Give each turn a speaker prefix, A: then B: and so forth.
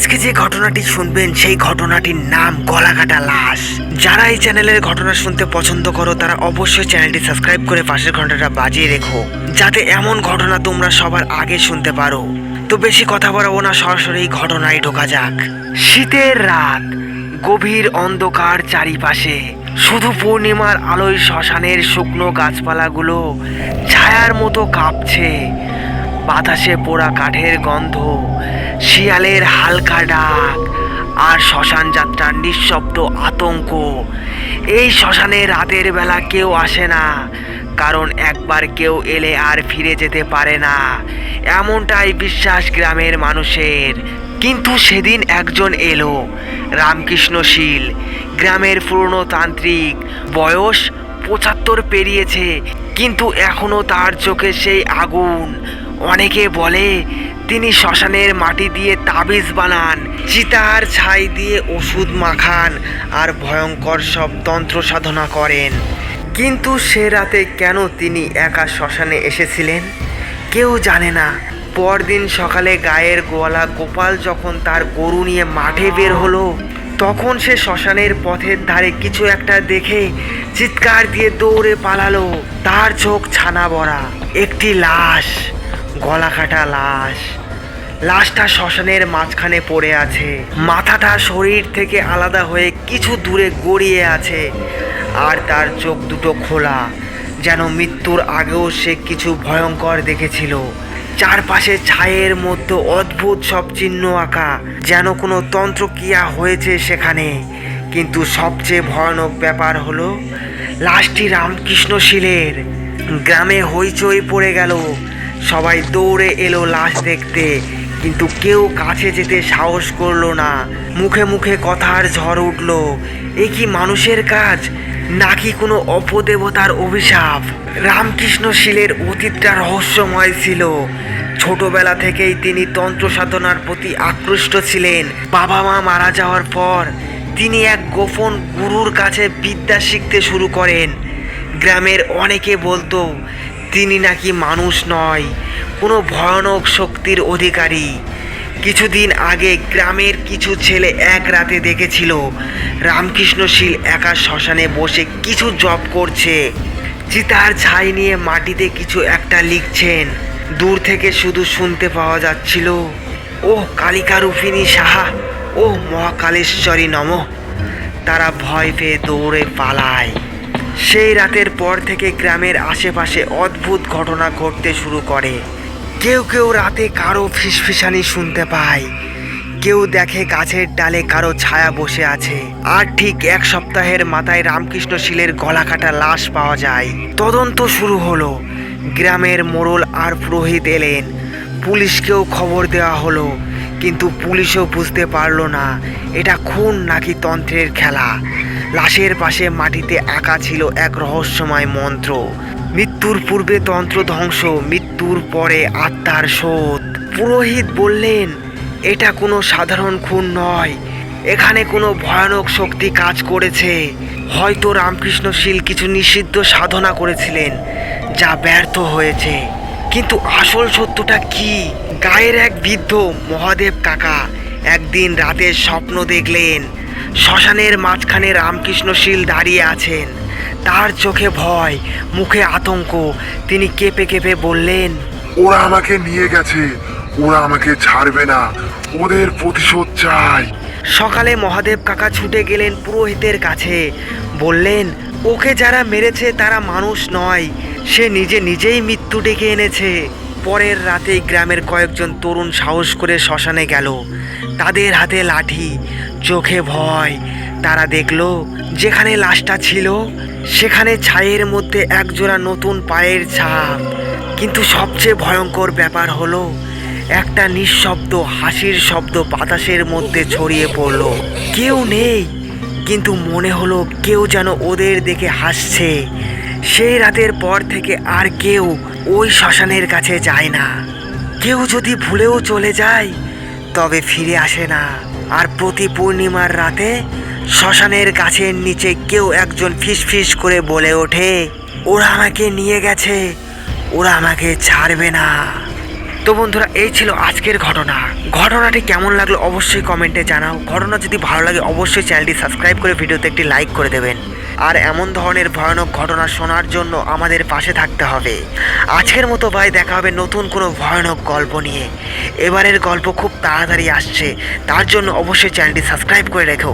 A: আজকে যে ঘটনাটি শুনবেন, সেই ঘটনাটির নাম গলাকাটা লাশ। যারা এই চ্যানেলের ঘটনা শুনতে পছন্দ করো, তারা অবশ্যই চ্যানেলটি সাবস্ক্রাইব করে পাশের ঘন্টাটা বাজিয়ে রেখো, যাতে এমন ঘটনা তোমরা সবার আগে শুনতে পারো। তো বেশি কথা বলব না, সরাসরি ঘটনায় ঢোকা যাক। শীতের রাত, গভীর অন্ধকার চারিপাশে, শুধু পূর্ণিমার আলোয় শ্মশানের শুকনো গাছপালাগুলো ছায়ার মতো কাঁপছে। বাতাসে পোড়া কাঠের গন্ধ, শিয়ালের হালকা ডাক আর শ্মশান যাত্রার নিঃশব্দ আতঙ্ক। এই শ্মশানে রাতের বেলা কেউ আসে না, কারণ একবার কেউ এলে আর ফিরে যেতে পারে না। এমনটাই বিশ্বাস গ্রামের মানুষের। কিন্তু সেদিন একজন এলো রামকৃষ্ণশীল গ্রামের পুরনো তান্ত্রিক, বয়স পঁচাত্তর পেরিয়েছে, কিন্তু এখনও তার চোখে সেই আগুন। অনেকে বলে, তিনি শ্মশানের মাটি দিয়ে তাবিজ বানান, চিতার ছাই দিয়ে ওষুধ মাখান, আর ভয়ঙ্কর সব তন্ত্র সাধনা করেন। কিন্তু সে রাতে কেন তিনি একা শ্মশানে এসেছিলেন? কেউ জানে না। পরদিন সকালে গায়ের গোয়ালা গোপাল যখন তার গরু নিয়ে মাঠে বের হলো, তখন সে শ্মশানের পথের ধারে কিছু একটা দেখে চিৎকার দিয়ে দৌড়ে পালালো। তার চোখ ছানা ভরা, একটি লাশ। গলা কাটা লাশ। লাশটা শ্মশানের মাঝখানে পড়ে আছে। মাথাটা শরীর থেকে আলাদা হয়ে কিছু দূরে গড়িয়ে আছে। আর তার চোখ দুটো খোলা, যেন মৃত্যুর আগেও সে কিছু ভয়ঙ্কর দেখেছিল। চারপাশে ছায়ের মধ্যে অদ্ভুত সব চিহ্ন আঁকা, যেন কোনো তন্ত্রক্রিয়া হয়েছে সেখানে। কিন্তু সবচেয়ে ভয়ানক ব্যাপার হলো, লাশটি রামকৃষ্ণশীলের গ্রামে হইচই পড়ে গেল। সবাই দৌড়ে এলো লাশ দেখতে, কিন্তু কেউ কাছে যেতে সাহস করল না। মুখে মুখে কথার ঝড় উঠল, এ কি মানুষের কাজ? নাকি কোনো অপদেবতার অভিশাপ? রামকৃষ্ণ শীলের অতীতটা রহস্যময় ছিল। ছোটবেলা থেকেই তিনি তন্ত্র সাধনার প্রতি আকৃষ্ট ছিলেন। বাবা মা মারা যাওয়ার পর তিনি এক গোপন গুরুর কাছে বিদ্যা শিখতে শুরু করেন। গ্রামের অনেকে বলতো তিনি নাকি মানুষ নয়, কোনো ভয়ানক শক্তির অধিকারী। কিছুদিন আগে গ্রামের কিছু ছেলে এক রাতে দেখেছিল রামকৃষ্ণশীল একা শ্মশানে বসে কিছু জব করছে। চিতার ছাই নিয়ে মাটিতে কিছু একটা লিখছেন। দূর থেকে শুধু শুনতে পাওয়া যাচ্ছিল ও কালিকা রূপিণী সাহা ও মহাকালেশ্বরী নম। তারা ভয় পেয়ে দৌড়ে পালায়। সেই রাতের পর থেকে গ্রামের আশেপাশে অদ্ভুত ঘটনা ঘটতে শুরু করে। কেউ কেউ রাতে কারও ফিসফিসানি শুনতে পায়। কেউ দেখে গাছের ডালে কারও ছায়া বসে আছে। আর ঠিক এক সপ্তাহের মাথায় রামকৃষ্ণ শীলের গলা কাটা লাশ পাওয়া যায়। তদন্ত শুরু হলো। গ্রামের মোড়ল আর পুরোহিত এলেন। পুলিশকেও খবর দেওয়া হলো। কিন্তু পুলিশও বুঝতে পারল না, এটা খুন নাকি তন্ত্রের খেলা। লাশের পাশে মাটিতে আঁকা ছিল এক রহস্যময় মন্ত্র। মৃত্যুর পূর্বে তন্ত্র ধ্বংস, মৃত্যুর পরে আত্মার শোধ। পুরোহিত বললেন, এটা কোনো সাধারণ খুন নয়। এখানে কোনো ভয়ানক শক্তি কাজ করেছে। হয়তো রামকৃষ্ণ শীল কিছু নিষিদ্ধ সাধনা করেছিলেন, যা ব্যর্থ হয়েছে। কিন্তু আসল সত্যটা কি? গায়ের এক বৃদ্ধ মহাদেব কাকা একদিন রাতে স্বপ্ন দেখলেন শ্মশানের মাঝখানে রামকৃষ্ণশীল দাঁড়িয়ে আছেন। তার চোখে ভয় মুখে আতঙ্ক। তিনি কেঁপে কেঁপে বললেন
B: ওরা আমাকে নিয়ে গেছে। ওরা আমাকে ছাড়বে না। ওদের প্রতিশোধ চাই।
A: সকালে মহাদেব কাকা ছুটে গেলেন পুরোহিতের কাছে। বললেন ওকে যারা মেরেছে তারা মানুষ নয়। সে নিজে নিজেই মৃত্যু ডেকে এনেছে। পরের রাতেই গ্রামের কয়েকজন তরুণ সাহস করে শ্মশানে গেল। তাদের হাতে লাঠি, চোখে ভয়। তারা দেখল, যেখানে লাশটা ছিল, সেখানে ছায়ের মধ্যে একজোড়া নতুন পায়ের ছাপ। কিন্তু সবচেয়ে ভয়ঙ্কর ব্যাপার হলো, একটা নিঃশব্দ হাসির শব্দ বাতাসের মধ্যে ছড়িয়ে পড়ল। কেউ নেই, কিন্তু মনে হলো কেউ যেন ওদের দেখে হাসছে। সেই রাতের পর থেকে আর কেউ ওই শ্মশানের কাছে যায় না। কেউ যদি ভুলেও চলে যায় তবে ফিরে আসে না। আর প্রতি পূর্ণিমার রাতে শ্মশানের গাছের নিচে কেউ একজন ফিস ফিস করে বলে ওঠে, ওরা আমাকে নিয়ে গেছে, ওরা আমাকে ছাড়বে না। তো বন্ধুরা, এই ছিল আজকের ঘটনা। ঘটনাটি কেমন লাগল অবশ্যই কমেন্টে জানাও। ঘটনা যদি ভালো লাগে, অবশ্যই চ্যানেলটি সাবস্ক্রাইব করে ভিডিওতে একটি লাইক করে দেবেন। আর এমন ধরনের ভয়ানক ঘটনা শোনার জন্য আমাদের পাশে থাকতে হবে। আজকের মতো ভাই দেখা হবে নতুন কোনো ভয়ানক গল্প নিয়ে। এবারের গল্প খুব তাড়াতাড়ি আসছে, তার জন্য অবশ্যই চ্যানেলটি সাবস্ক্রাইব করে রেখো।